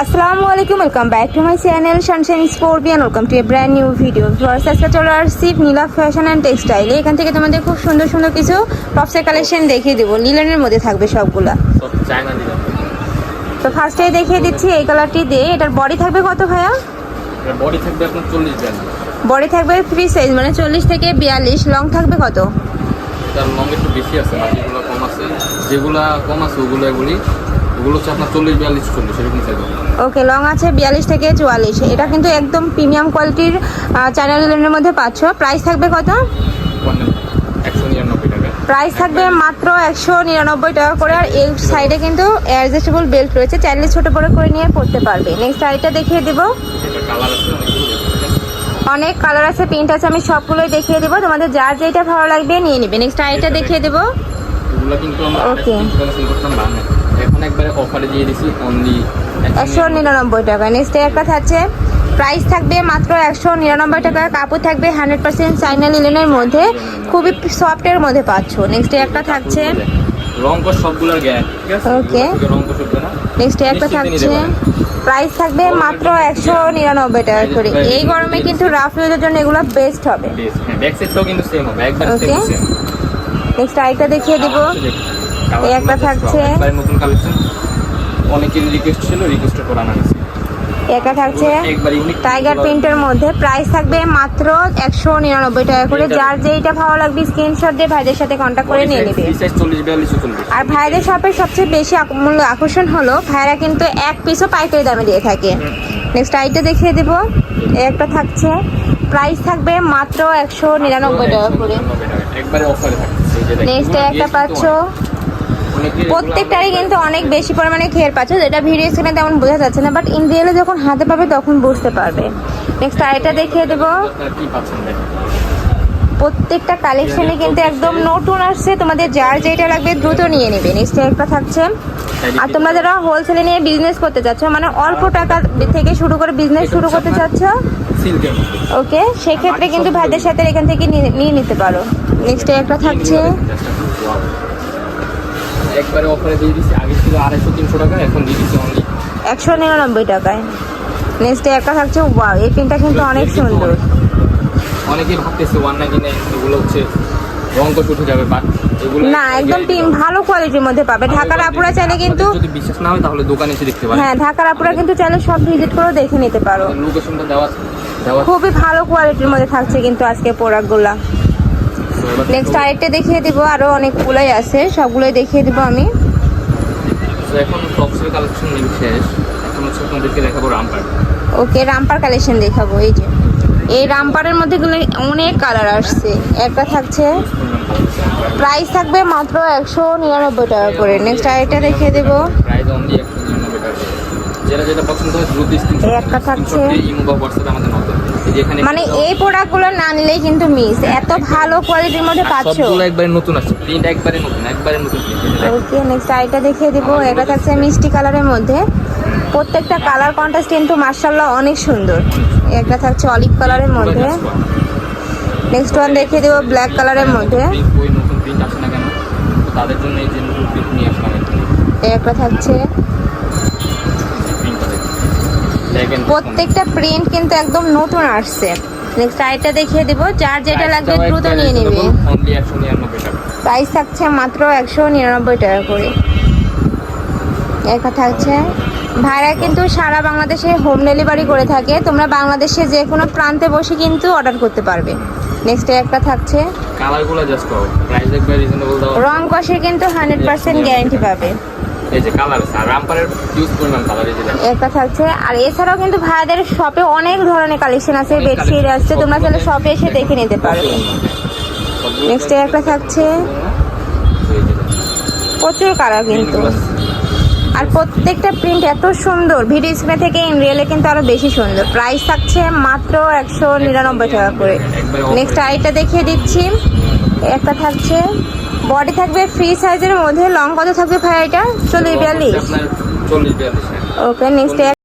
আসসালামু আলাইকুম welcome back to my channel sunshine sportian welcome to a brand new video first আজকে চলে আসছি নীলা ফ্যাশন অ্যান্ড টেক্সটাইলে এখান থেকে তোমাদের খুব সুন্দর সুন্দর কিছু টপসের কালেকশন দেখিয়ে দেবো। লিলেনের মধ্যে থাকবে সবগুলা। তো ফার্স্টে দেখিয়ে দিচ্ছি এই কালারটি দিয়ে। এটার বডি থাকবে কত ভাইয়া? বডি থাকবে আপনার চল্লিশ বডি থাকবে ফ্রি সাইজ মানে চল্লিশ থেকে বিয়াল্লিশ। লং থাকবে কত? তার লং একটু বেশি আছে বাকিগুলো কম আছে। যেগুলা কম আছে ওগুলো এগুলি ওগুলো হচ্ছে আপনার চল্লিশ বিয়াল্লিশ চল্লিশ এরকম থাকবে ওকে লং আছে বিয়াল্লিশ থেকে চুয়াল্লিশ। এটা কিন্তু একদম প্রিমিয়াম কোয়ালিটির চ্যানেল লিলেনের মধ্যে পাচ্ছ। প্রাইস থাকবে কত? একশো নিরানব্বই টাকা। প্রাইস থাকবে মাত্র একশো নিরানব্বই টাকা করে। আর এই সাইডে কিন্তু অ্যাডজাস্টেবল বেল্ট রয়েছে। চাইলে ছোট বড় করে নিয়ে পড়তে পারবে। নেক্সট আইটা দেখিয়ে দেবো। অনেক কালার আছে প্রিন্ট আছে আমি সবগুলোই দেখিয়ে দেবো। তোমাদের যার যেটা ভালো লাগবে নিয়ে নিবে। নেক্সট আইটা দেখিয়ে দেবো। এগুলো একবারে অফারে দিয়ে দিছি অনলি একশো নিরানব্বই টাকা। নেক্সট একটা থাকছে। প্রাইস থাকবে মাত্র একশো নিরানব্বই টাকা। কাপড় থাকবে হান্ড্রেড পার্সেন্ট চাইনা লিলেনের মধ্যে। খুবই সফটের মধ্যে পাচ্ছ। নেক্সট একটা থাকছে। রং কস সবগুলোর গ্যাপ ঠিক আছে? Okay. এগুলো থেকে রং কস উঠবে না? নেক্সট একটা থাকছে। প্রাইস থাকবে মাত্র একশো নিরানব্বই টাকা করে। এই গরমে কিন্তু রাফ ইউজের জন্য এগুলো বেস্ট হবে। ব্যাক সাইডটাও কিন্তু সেম হবে। একবার সেম সেম নেক্সট আরেকটা দেখিয়ে দিব। এই একটা থাকছে। নতুন কালেকশন। অনেকের রিকোয়েস্ট ছিল রিকোয়েস্ট করা না একটা থাকছে। টাইগার প্রিন্টের মধ্যে প্রাইস থাকবে মাত্র একশো নিরানব্বই টাকা করে। যার যেইটা ভালো লাগবে স্ক্রিনশট দিয়ে ভাইদের সাথে কন্ট্যাক্ট করে নিয়ে নেবে। আর ভাইদের শপের সবচেয়ে বেশি মূল্য আকর্ষণ হলো ভাইরা কিন্তু এক পিসও পাইকারি দামে দিয়ে থাকে। নেক্সট আইটা দেখিয়ে দেবো। একটা থাকছে। প্রাইস থাকবে মাত্র একশো নিরানব্বই টাকা করে। নেক্সট একটা পাচ্ছ। প্রত্যেকটারই কিন্তু অনেক বেশি পরিমাণে খেয়ার পাচ্ছ, যেটা ভিডিও স্ক্রিনে তেমন বোঝা যাচ্ছে না বাট ইন রিয়েলে যখন হাতে পাবে তখন বুঝতে পারবে। নেক্সট আইটা দেখিয়ে দেবো। প্রত্যেকটা কালেকশনে কিন্তু একদম নতুন আসছে, তোমাদের যার যেটা লাগবে দ্রুত নিয়ে নেবে। নেক্সট একটা থাকছে, আর তোমরা যারা হোলসেলে নিয়ে বিজনেস করতে চাচ্ছ মানে অল্প টাকা থেকে শুরু করে বিজনেস শুরু করতে চাচ্ছ, ওকে, সেক্ষেত্রে কিন্তু ভাইদের সাথে এখান থেকে নিয়ে নিতে পারো। নেক্সট একটা থাকছে একবারে অফারে দিয়ে দিচ্ছি আগে ছিল আড়াইশো তিনশো টাকা এখন দিয়ে দিচ্ছি অনলি একশো নিরানব্বই টাকায়। নেক্সট একটা থাকছে ওয়াও এই কিন্তু অনেক সুন্দর। অনেকেই ভাবতেছে ওয়ান নাইনটি নাইন এগুলো হচ্ছে রং উঠে যাবে বাট না একদম টিম ভালো কোয়ালিটির মধ্যে পাবে। ঢাকার আপুরা চাইলে কিন্তু যদি বিশ্বাস না হয় তাহলে দোকানে এসে দেখতে পারেন। হ্যাঁ ঢাকার আপুরা কিন্তু চাইলে সব ভিজিট করেও দেখে নিতে পারো। লোকেশনটা দেওয়া খুবই ভালো কোয়ালিটির মধ্যে থাকছে কিন্তু আজকে প্রোডাক্টগুলা তো নেক্সট আরেকটা দেখিয়ে দিব আরও অনেকগুলোই আছে সবগুলোই দেখিয়ে দিব আমি। এখন টপসের কালেকশন শেষ। এখন হচ্ছে আপনাদেরকে দেখাবো রামপার ওকে রামপার কালেকশন দেখাবো এই যে। এই রামপারের মধ্যে গুলো অনেক কালার আসছে। একটা থাকছে প্রাইস থাকবে মাত্র একশো নিরানব্বই টাকা করে। নেক্সট আরেকটা দেখিয়ে দেব। হয় একটা থাকছে। মানে এই প্রোডাক্টগুলো না নিলেই কিন্তু মিস এত ভালো কোয়ালিটির মধ্যে পাচ্ছ? সবগুলো একবারে নতুন আছে প্রিন্ট একবারে নতুন একবারে নতুন ওকে নেক্সট আরেকটা দেখিয়ে দিব। এটা থাকছে মিষ্টি কালারের মধ্যে। প্রত্যেকটা কালার কন্ট্রাস্ট কিন্তু মার্শাল্লাহ অনেক সুন্দর। একটা থাকছে অলিভ কালারের মধ্যে। নেক্সট ওয়ান দেখিয়ে দেবো ব্ল্যাক কালারের মধ্যে। Print, ওই প্রত্যেকটা প্রিন্ট কিন্তু একদম নতুন আসছে। নেক্সট আরেকটা দেখিয়ে দিব। যার যেটা লাগবে দ্রুত নিয়ে নেবে। প্রাইস থাকছে মাত্র একশো নিরানব্বই টাকা করে। একটা থাকছে। ভাইরা কিন্তু সারা বাংলাদেশে হোম ডেলিভারি করে থাকে। তোমরা বাংলাদেশে যে কোনো প্রান্তে বসে কিন্তু অর্ডার করতে পারবে। নেক্সট একটা থাকছে। কালারগুলো জাস্ট প্রাইস একবার রিজনেবল দাও রং কষে কিন্তু হান্ড্রেড পার্সেন্ট গ্যারান্টি পাবে। এই যে কালার আছে আর রামপারের ইউজ পরিমাণ কালার এই যে একটা থাকছে আর এছাড়াও কিন্তু ভাইদের শপে অনেক ধরনের কালেকশন আছে বেডশিট আছে তোমরা তাহলে শপে এসে দেখে নিতে নেক্সট একটা থাকছে। প্রচুর কালার কিন্তু। আর প্রত্যেকটা প্রিন্ট এত সুন্দর ভিডিও স্ক্রিনে থেকে ইন রিয়েলে কিন্তু আরও বেশি সুন্দর। প্রাইস থাকছে মাত্র একশো নিরানব্বই টাকা করে। নেক্সট আরেকটা দেখিয়ে দিচ্ছি। একটা থাকছে বডি থাকবে ফ্রি সাইজের মধ্যে লং কত থাকবে ভাই এটা? চল্লিশ বিয়াল্লিশ? Okay next